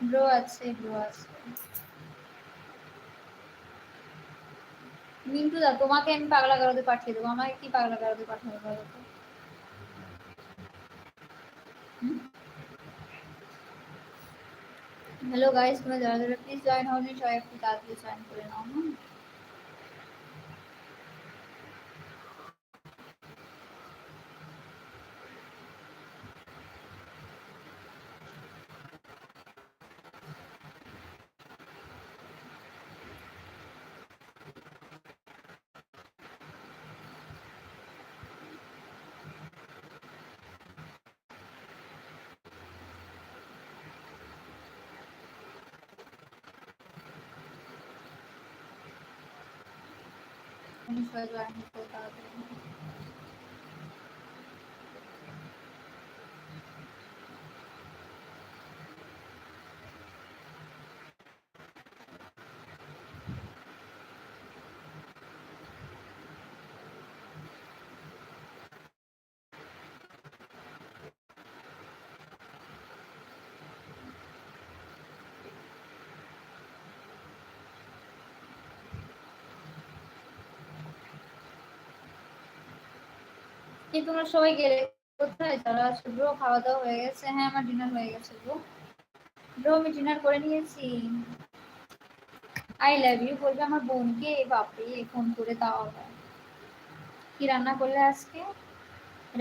Bro আছে bro আছে। মিন্টু দা, তোমাকে আমি পাগলা গারদে পাঠিয়ে দেবো। আমাকে কি পাগলা গারদে পাঠাবে বলো তো? হ্যালো গাইস তোমরা যারা যারা প্লিজ জয়েন হওনি সবাই একটু তাড়াতাড়ি জয়েন করে নাও, হুম? তুমি সবাই জয়েন এই তোমরা সবাই গেলে? কোথায়? আছে ব্রো খাওয়া দাওয়া হয়ে গেছে। হ্যাঁ আমার ডিনার হয়ে গেছে ব্রো। ব্রো, আমি ডিনার করে নিয়েছি। আই লাভ ইউ বলবে আমার বোনকে। বাপরে, ফোন করে তাও কি রান্না করলে আজকে?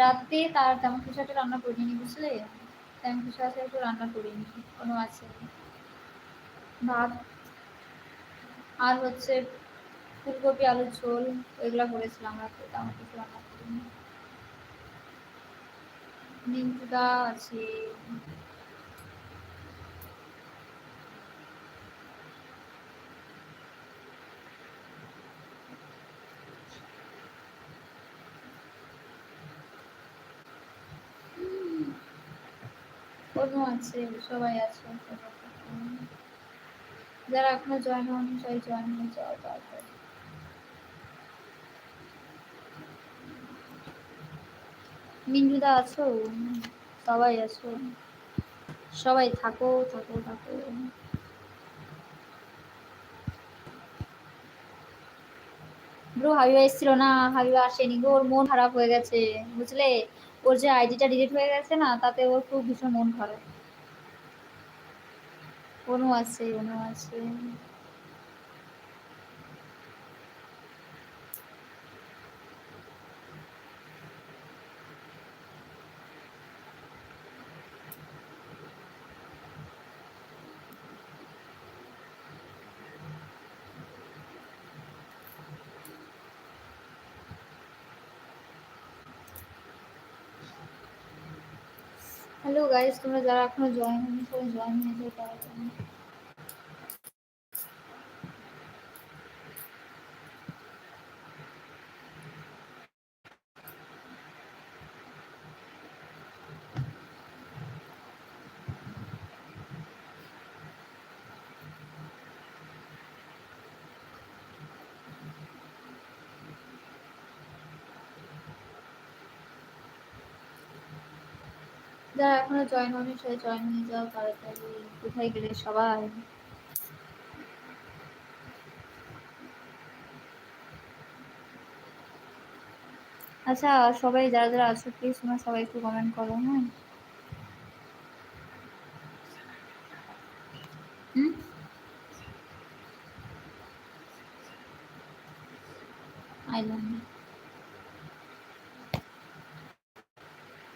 রাতে তার তেমন কিছু একটা রান্না করিনি, বুঝলে? তেমন কিছু আছে, একটু রান্না করিনি কোনো আছে। ভাত আর হচ্ছে ফুলকপি, আলুর ঝোল ওইগুলো করেছিলাম রাতে, তেমন কিছু রান্না করিনি। নিমদা আছে। কোনো আছে, সবাই আছে যারা এখনও জয়েন হয়নি, সবাই জয়েন হয়ে যাওয়া তাড়াতাড়ি মিন্টুদা আছো? সবাই আছো। সবাই থাকো থাকো থাকো। ব্রো, হাবিবা এসেছিল না? হাবিবা আসেনি গো, ওর মন খারাপ হয়ে গেছে, বুঝলে? ওর যে আইডিটা ডিলিট হয়ে গেছে না, তাতে ওর খুব ভীষণ মন খারাপ। অনু আছে অনু আছে। হ্যালো গাইস তোমরা যারা এখনও জয়েন হয়নি সবাই জয়েন হয়ে যাও তাড়াতাড়ি যারা এখনও জয়েন হয়নি, সবাই জয়েন হয়ে যাও, তাড়াতাড়ি কোথায় গেলে সবাই? আচ্ছা সবাই যারা যারা আছো প্লিজ তোমরা সবাই একটু কমেন্ট করো হ্যাঁ? হুম? আই লাভ ইউ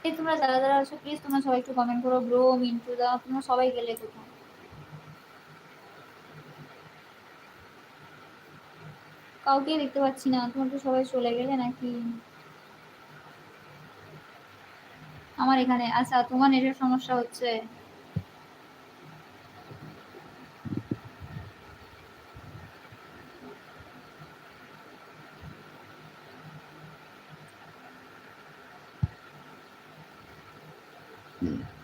এই তোমরা যারা যারা আছো প্লিজ তোমরা সবাই একটু কমেন্ট করো ব্রো মিন্টু দা তোমরা সবাই গেলে কোথাও। কাউকে দেখতে পাচ্ছি না, তোমরা তো সবাই চলে গেলে নাকি? আমার এখানে আচ্ছা তোমার নেটের সমস্যা হচ্ছে। Mm.